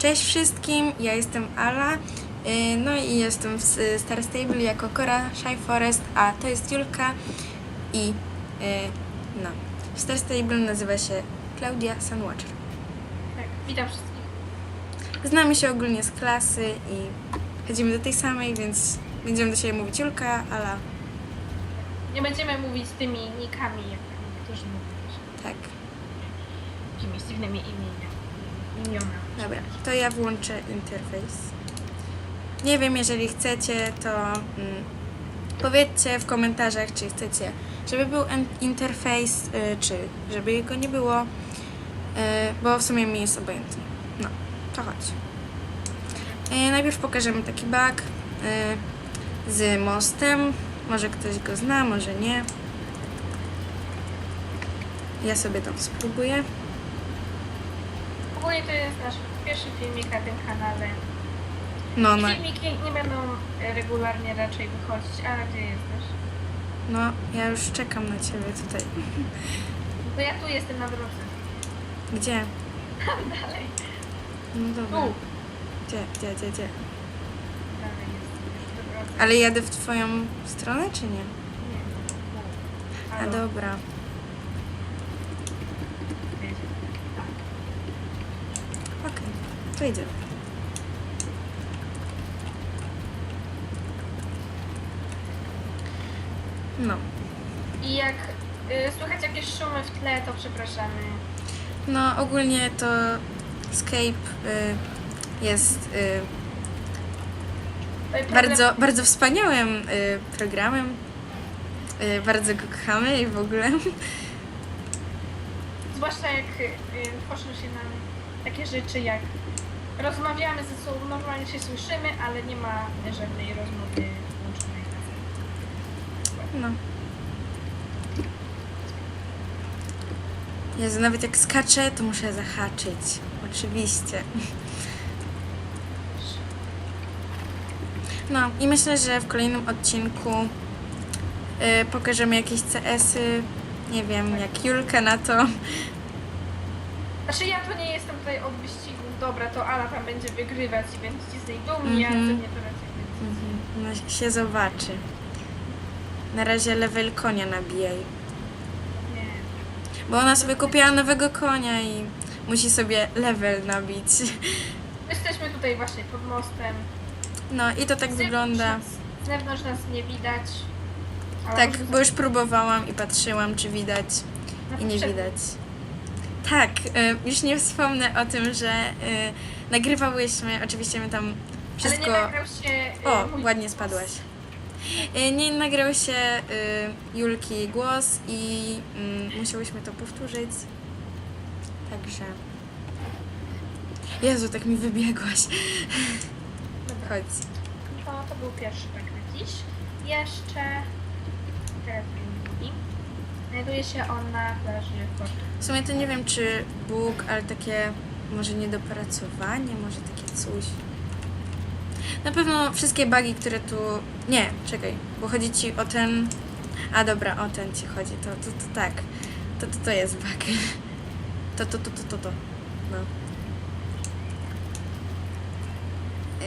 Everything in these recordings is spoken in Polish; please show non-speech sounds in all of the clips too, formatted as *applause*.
Cześć wszystkim, ja jestem Ala, y, no i jestem w Star Stable jako Cora Shy Forest, a to jest Julka i y, no, Star Stable nazywa się Claudia Sunwatcher. Tak, witam wszystkich. Znamy się ogólnie z klasy i chodzimy do tej samej, więc będziemy do siebie mówić Julka, Ala, Nie będziemy mówić tymi nikami, jak niektórzy mówią, tak. jakimiś dziwnymi imienia. Imiona. Dobra, to ja włączę interfejs. Nie wiem, jeżeli chcecie, to mm, powiedzcie w komentarzach, czy chcecie, żeby był interfejs, y, czy żeby jego nie było, y, bo w sumie mi jest obojętnie. No, to chodź. Y, najpierw pokażemy taki bug y, z mostem. Może ktoś go zna, może nie. Ja sobie tam spróbuję. Ogólnie to jest nasz pierwszy filmik na tym kanale. No, no. Filmiki nie będą regularnie raczej wychodzić, ale gdzie jesteś? No, ja już czekam na ciebie tutaj. *laughs* To ja tu jestem na drodze. Gdzie? *laughs* Dalej. No dobra. Tu. Gdzie, gdzie, gdzie, gdzie? Dalej jestem już na drodze. Ale jadę w twoją stronę, czy nie? Nie, tu. A Halo. dobra. Wiecie. Tak. Okej, to idziemy. No. I jak y, słychać jakieś szumy w tle, to przepraszamy. No, ogólnie to Skype y, jest y, problem- bardzo, bardzo wspaniałym y, programem. Y, bardzo go kochamy i w ogóle. Zwłaszcza jak y, tworzą się nam takie rzeczy jak rozmawiamy ze sobą, normalnie się słyszymy, ale nie ma żadnej rozmowy włączonej na. No. Jezu, nawet jak skaczę, to muszę zahaczyć. Oczywiście. No i myślę, że w kolejnym odcinku y, pokażemy jakieś CS-y. Nie wiem, jak Julka na to. Znaczy ja to nie jestem tutaj od wyścigu, dobra, to Ala tam będzie wygrywać i będziecie z niej dumni, Mhm. a ze mnie to raczej będzie. No, się zobaczy. Na razie level konia nabijaj. Nie. Bo ona sobie kupiła nowego konia i musi sobie level nabić. Jesteśmy tutaj właśnie pod mostem. No i to tak Z zewnątrz wygląda. nas- Z zewnątrz nas nie widać. ale Tak, może bo już próbowałam i patrzyłam, czy widać na i nie widać. Tak, y, już nie wspomnę o tym, że y, nagrywałyśmy, oczywiście my tam wszystko... Ale nie nagrał się... O, mój ładnie spadłaś. Nie nagrał się Julki głos i mm, musiałyśmy to powtórzyć. Także... Jezu, tak mi wybiegłaś. Dobra. Chodź. To, to był pierwszy tak na dziś. Jeszcze teraz. Znajduje się on na plaży Portu. W sumie to nie wiem, czy Bóg, ale takie może niedopracowanie, może takie coś. Na pewno wszystkie bugi, które tu... Nie, czekaj, bo chodzi ci o ten... A dobra, o ten ci chodzi, to, to, to tak. To, to, to jest bug. *laughs* To, to, to, to, to, to. No.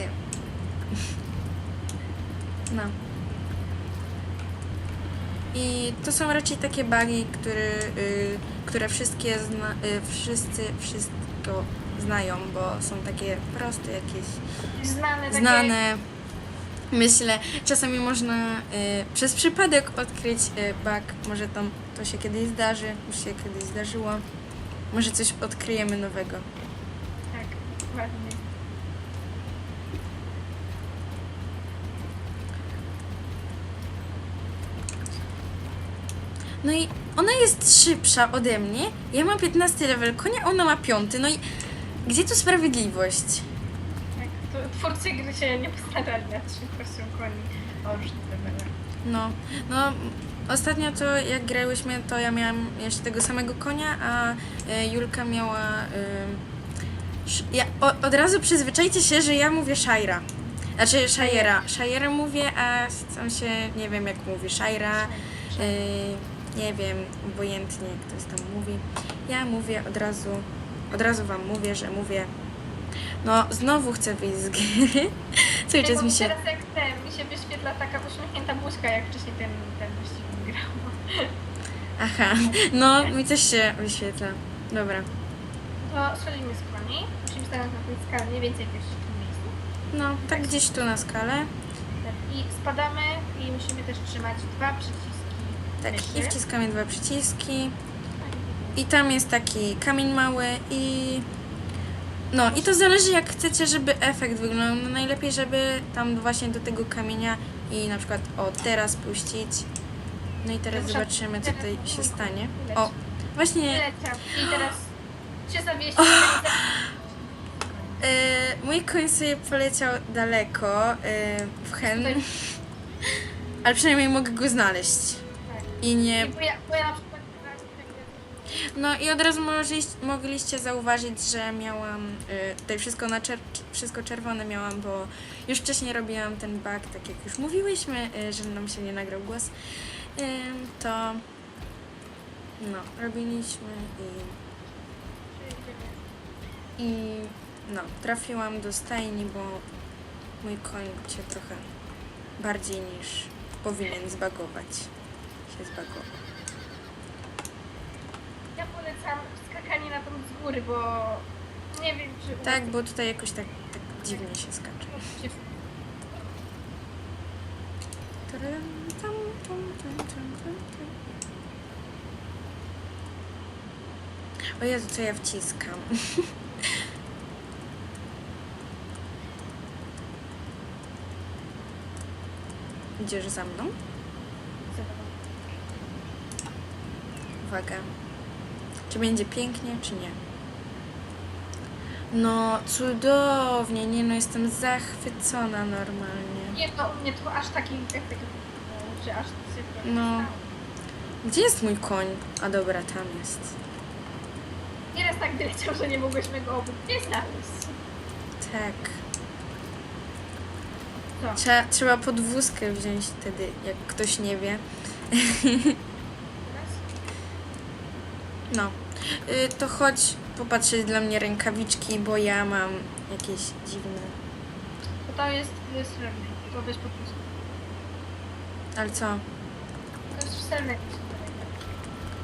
Y. *laughs* No. I to są raczej takie bugi, które, y, które wszystkie zna, y, wszyscy wszystko znają, bo są takie proste jakieś, Znane takie... znane. Myślę, czasami można y, przez przypadek odkryć y, bug, może tam to się kiedyś zdarzy, już się kiedyś zdarzyło. Może coś odkryjemy nowego. Tak, ładnie. No i ona jest szybsza ode mnie. Ja mam 15 level konia, ona ma 5. No i gdzie tu sprawiedliwość? Tak, to twórcy gry się nie postarali nad szybkością koni o levelach. No, no ostatnio to jak grałyśmy, to ja miałam jeszcze tego samego konia, a e, Julka miała. Ja, o, od razu przyzwyczajcie się, że ja mówię Shaira. Znaczy Shajera. Shajera mówię, a sam się nie wiem jak mówi. Shaira. Nie wiem, obojętnie jak ktoś tam mówi. Ja mówię od razu, od razu wam mówię, że mówię No, znowu chcę wyjść z gry. *laughs* Cały czas mi się... Teraz jak ten, mi się wyświetla taka uśmiechnięta buźka, jak wcześniej ten, ten wyścig wygrał. *laughs* Aha, no mi też się wyświetla. Dobra. To schodzimy z koni. Musimy stanąć na tej skale mniej więcej gdzieś w tym miejscu. No, tak gdzieś tu na skalę. Tak, I spadamy i musimy też trzymać dwa przyciski Tak, myszy. i wciskamy dwa przyciski. I tam jest taki kamień mały i... No i to zależy jak chcecie, żeby efekt wyglądał. No, najlepiej, żeby tam właśnie do tego kamienia i na przykład o teraz puścić. No i teraz zobaczymy co tutaj się stanie. O, właśnie. I teraz e, mój koń sobie poleciał daleko e, w hen, ale przynajmniej mogę go znaleźć. I nie Nie, bo ja, bo ja na przykład No i od razu mogliście zauważyć, że miałam y, tutaj wszystko na czer- wszystko czerwone miałam, bo już wcześniej robiłam ten bug, tak jak już mówiłyśmy, y, że nam się nie nagrał głos. To no, robiliśmy i, i no, trafiłam do stajni, bo mój koń się trochę bardziej niż powinien zbagować. Się zbagował. Ja polecam skakanie na tą z góry, bo nie wiem, czy... Tak, bo tutaj jakoś tak, tak dziwnie się skacze. się- Tarem, tam, tam, tam, tam, tam, tam. O Jezu, co ja wciskam. *laughs* Idziesz za mną? Uwaga. Czy będzie pięknie, czy nie? No, cudownie. Nie no, jestem zachwycona normalnie. Nie, to u mnie to aż taki efekt, że aż cyfra No. Gdzie jest mój koń? A dobra, tam jest. Nieraz tak wyleciał, że nie mogłyśmy go obok nie znaleźć. Tak. Co? Trzeba, trzeba podwózkę wziąć wtedy, jak ktoś nie wie. *laughs* No. Y, to chodź popatrzeć dla mnie rękawiczki, bo ja mam jakieś dziwne. To to jest srebrny. To weź po prostu. Ale co? To jest srebrny.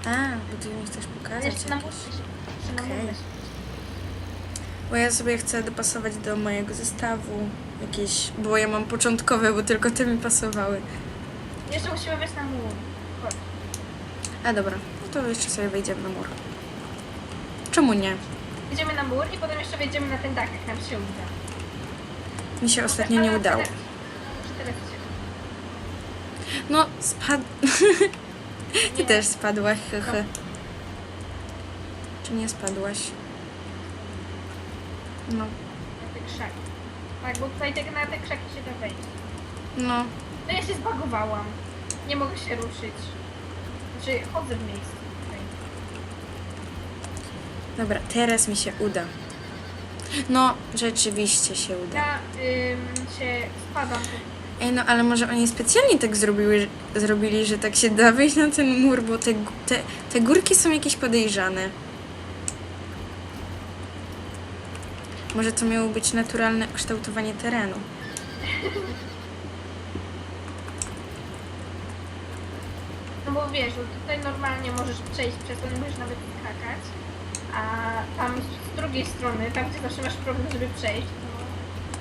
A, bo ty mi chcesz pokazać. Jeszcze na jakieś. muszę. Jeszcze na Okej. muszę. Bo ja sobie chcę dopasować do mojego zestawu jakieś, bo ja mam początkowe, bo tylko te mi pasowały. Jeszcze musimy wejść na mur. Chodź. A dobra, to jeszcze sobie wejdziemy na mur. Czemu nie? Idziemy na mur i potem jeszcze wejdziemy na ten dach, jak nam się uda. Mi się ostatnio nie udało. No, spadł. *laughs* Ty też spadłaś, hehe. Czy nie spadłaś? No, Na te krzaki. Tak, bo tutaj te, na te krzaki się da wejść. no. No ja się zbagowałam. Nie mogę się ruszyć. Znaczy, chodzę w miejscu. Dobra, teraz mi się uda. No, rzeczywiście się uda. Ja ym, się spadam. Ej, no ale może oni specjalnie tak zrobiły, zrobili, że tak się da wejść na ten mur, bo te, gó- te, te górki są jakieś podejrzane. Może to miało być naturalne kształtowanie terenu. *laughs* No bo wiesz, że tutaj normalnie możesz przejść przez to, nie możesz nawet skakać. A tam z drugiej strony, tam gdzie zawsze masz problem, żeby przejść, to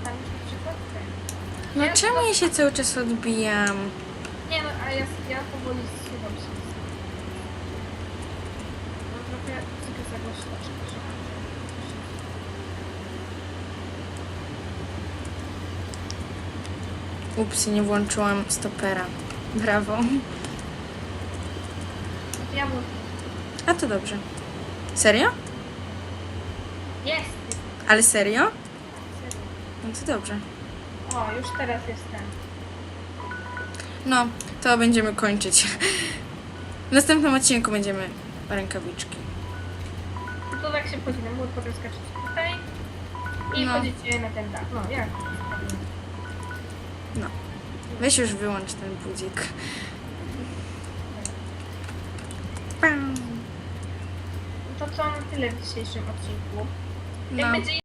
tam już na przykład ten. No Ja- czemu ja się cały czas odbijam? Nie no, a ja, ja powoli zsuwam się. No trochę tylko zagłośno, przepraszam. Ups, nie włączyłam stopera. Brawo. Ja mu... A to dobrze. Serio? Jest! Ale serio? jest. No to dobrze. O, już teraz jestem. No, to będziemy kończyć. W następnym odcinku będziemy rękawiczki. No to tak się na mur, potem skaczecie tutaj i No. na ten dach. No, jak? No. Weź już wyłącz ten budzik. Pam. To co na tyle w dzisiejszym odcinku. Jak No. będzie